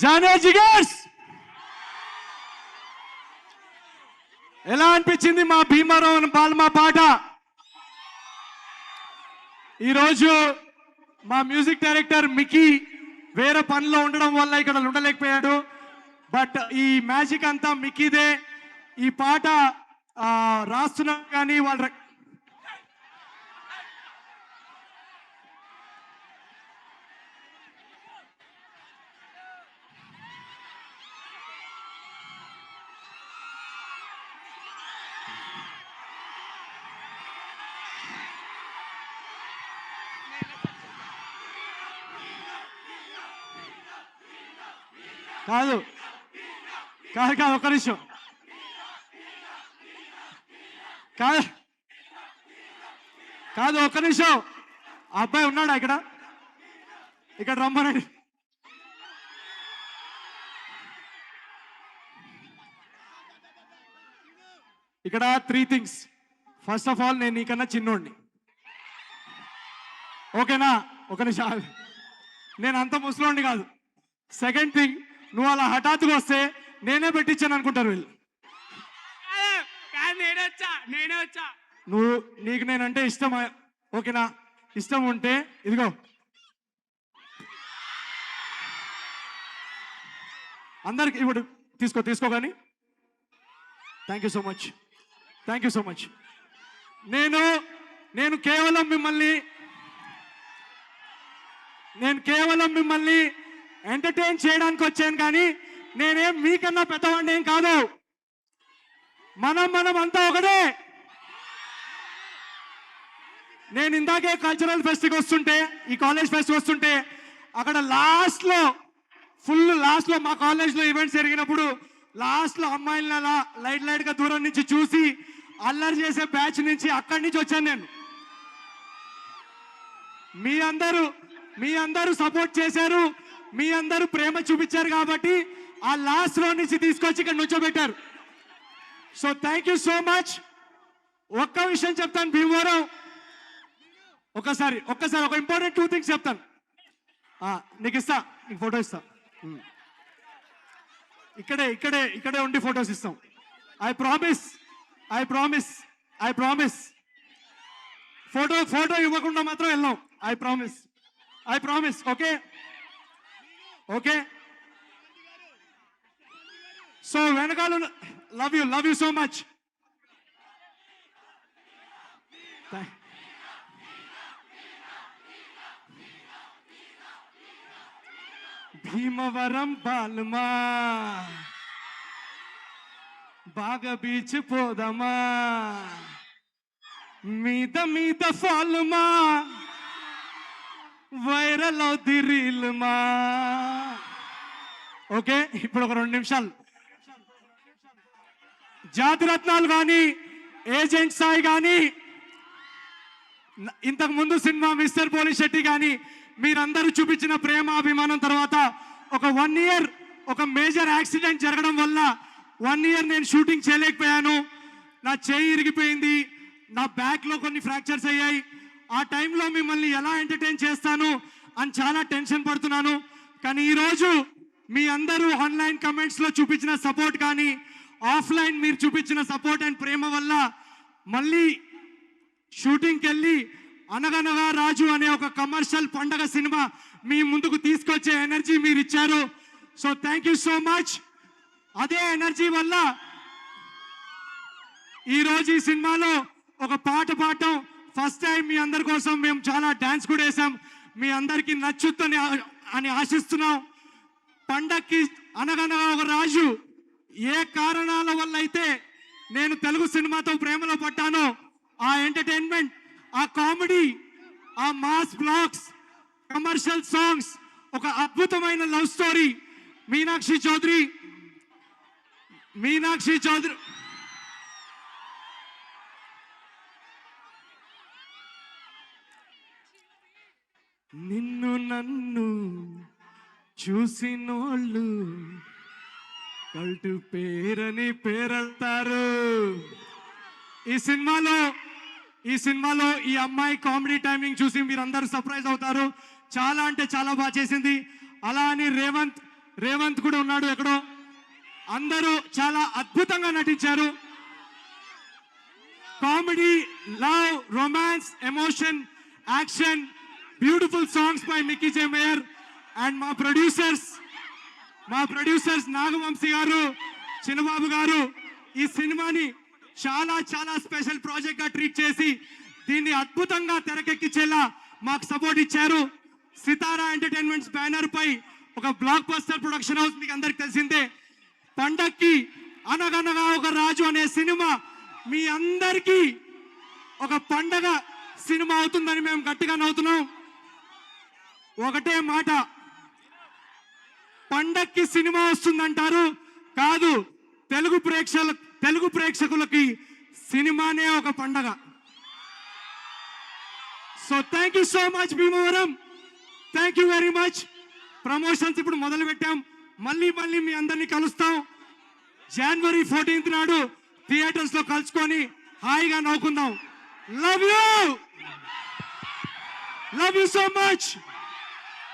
జానే జిగర్స్! ఎలా అనిపించింది మా భీమారావు బాల్మా పాట? ఈరోజు మా మ్యూజిక్ డైరెక్టర్ మికీ వేరే పనిలో ఉండడం వల్ల ఇక్కడ ఉండలేకపోయాడు. బట్ ఈ మ్యాజిక్ అంతా మికీదే. ఈ పాట రాస్తున్నా కానీ వాళ్ళ కాదు. కాదు కాదు ఒక్క నిమిషం. కాదు. కాదు ఒక్క నిమిషం. ఆ అబ్బాయి ఉన్నాడా ఇక్కడ? ఇక్కడ రమ్మనండి. ఇక్కడ three things first of all నేను నీకన్నా చిన్నోడిని. ఓకేనా? ఒక నిమిషం నేను అంత ముసలోడిని కాదు. సెకండ్ థింగ్ నువ్వు అలా హఠాత్తుగా వస్తే నేనే పెట్టించాను అనుకుంటారు వీళ్ళు. కాదు, కాదు నేనే వచ్చా నేనే వచ్చా. నువ్వు నీకు నేనంటే ఇష్టం ఓకేనా? ఇష్టం ఉంటే ఇదిగో. అందరికి ఇప్పుడు తీసుకో తీసుకో కానీ. Thank you so much thank you so much నేను నేను కేవలం మిమ్మల్ని నేను కేవలం మిమ్మల్ని ఎంటర్టైన్ చేయడానికి వచ్చాను కానీ నేనేం మీకన్నా పెద్దవాడిని ఏం కాదు. మనం మనం అంతా ఒకటే. నేను ఇందాకే కల్చరల్ ఫెస్ట్కి వస్తుంటే ఈ కాలేజ్ ఫెస్ట్కి వస్తుంటే అక్కడ లాస్ట్లో ఫుల్ లాస్ట్లో మా కాలేజ్లో ఈవెంట్స్ జరిగినప్పుడు లాస్ట్లో అమ్మాయిలను అలా లైట్ లైట్గా దూరం నుంచి చూసి అల్లరి చేసే బ్యాచ్ నుంచి అక్కడి నుంచి వచ్చాను నేను. మీ అందరూ మీ అందరూ సపోర్ట్ చేశారు. మీ అందరూ ప్రేమ చూపించారు కాబట్టి ఆ లాస్ట్లో నుంచి తీసుకొచ్చి ఇక్కడ నుంచోబెట్టారు. So thank you so much ఒక్క విషయం చెప్తాను భీమవరం. ఒక్కసారి ఒక్కసారి ఒక ఇంపార్టెంట్ టూ థింగ్స్ చెప్తాను. ఆ, నీకు ఇస్తా నీకు ఫోటో ఇస్తా. ఇక్కడే ఇక్కడే ఇక్కడే ఉండి ఫొటోస్ ఇస్తాం. I promise I promise I promise photo photo ఇవ్వకుండా మాత్రం వెళ్ళాం. I promise I promise okay okay? So వెనకాల love you love you so much. Bhimavaram బాలుమా. బాగా బీచ్ పోదమా. మీద మీద ఫాలుమా. వైరల్ అవుద్ది రీల్మా ఓకే ఇప్పుడు ఒక రెండు నిమిషాలు. జాతిరత్నాలు కానీ ఏజెంట్ సాయి కానీ ఇంతకు ముందు సినిమా మిస్టర్ పోలీస్ శెట్టి కానీ మీరందరూ చూపించిన ప్రేమ అభిమానం తర్వాత ఒక వన్ ఇయర్ ఒక మేజర్ యాక్సిడెంట్ జరగడం వల్ల వన్ ఇయర్ నేను షూటింగ్ చేయలేకపోయాను. నా చేయి ఇరిగిపోయింది. నా బ్యాక్లో కొన్ని ఫ్రాక్చర్స్ అయ్యాయి. ఆ టైంలో మిమ్మల్ని ఎలా ఎంటర్టైన్ చేస్తాను అని చాలా టెన్షన్ పడుతున్నాను. కానీ ఈరోజు మీ అందరూ ఆన్లైన్ కమెంట్స్లో చూపించిన సపోర్ట్ కానీ ఆఫ్లైన్ మీరు చూపించిన సపోర్ట్ అండ్ ప్రేమ వల్ల మళ్ళీ షూటింగ్కి వెళ్ళి అనగనగా రాజు అనే ఒక కమర్షియల్ పండగ సినిమా మీ ముందుకు తీసుకొచ్చే ఎనర్జీ మీరు ఇచ్చారు. So thank you so much. అదే ఎనర్జీ వల్ల ఈరోజు ఈ సినిమాలో ఒక పాట పాడటం ఫస్ట్ టైం మీ అందరి కోసం మేము చాలా డాన్స్ కూడా వేసాం మీ అందరికీ నచ్చుద్దని అని ఆశిస్తున్నాం. పండక్కి అనగనగా ఒక రాజు ఏ కారణాల వల్ల అయితే నేను తెలుగు సినిమాతో ప్రేమలో పడ్డానో ఆ ఎంటర్టైన్మెంట్ ఆ కామెడీ ఆ మాస్ బ్లాగ్స్ కమర్షియల్ సాంగ్స్ ఒక అద్భుతమైన లవ్ స్టోరీ మీనాక్షి చౌదరి మీనాక్షి చౌదరి నిన్ను నన్ను చూసినోళ్ళు కల్టు పేరని పేరంటారు. ఈ సినిమాలో ఈ సినిమాలో ఈ అమ్మాయి కామెడీ టైమింగ్ చూసి మీరందరూ సర్ప్రైజ్ అవుతారు. చాలా అంటే చాలా బాగా చేసింది. అలా అని రేవంత్ రేవంత్ కూడా ఉన్నాడు ఎక్కడో. అందరూ చాలా అద్భుతంగా నటించారు. Comedy love romance emotion action beautiful songs by Mickey J Meyer and మా ప్రొడ్యూసర్స్ మా ప్రొడ్యూసర్స్ నాగవంశీ గారు చిన్నబాబు గారు ఈ సినిమాని చాలా చాలా స్పెషల్ ప్రాజెక్ట్గా ట్రీట్ చేసి దీన్ని అద్భుతంగా తెరకెక్కించేలా మాకు సపోర్ట్ ఇచ్చారు. సితారా ఎంటర్టైన్మెంట్స్ బ్యానర్ పై ఒక బ్లాక్ బస్టర్ ప్రొడక్షన్ హౌస్ మీకు అందరికి తెలిసిందే. పండక్కి అనగనగా ఒక రాజు అనే సినిమా మీ అందరికీ ఒక పండగ సినిమా అవుతుందని మేము గట్టిగా నవ్వుతున్నాం. ఒకటే మాట. పండక్కి సినిమా వస్తుందంటారు? కాదు తెలుగు ప్రేక్షకుల తెలుగు ప్రేక్షకులకి సినిమానే ఒక పండగ. So thank you so much Bhimavaram. Thank you very much promotions ఇప్పుడు మొదలు పెట్టాం మళ్ళీ మళ్ళీ మీ అందరినీ కలుస్తాం. జనవరి ఫోర్టీన్త్ నాడు థియేటర్స్లో కలుసుకొని హాయిగా నవ్వుకుందాం. Love you love you so much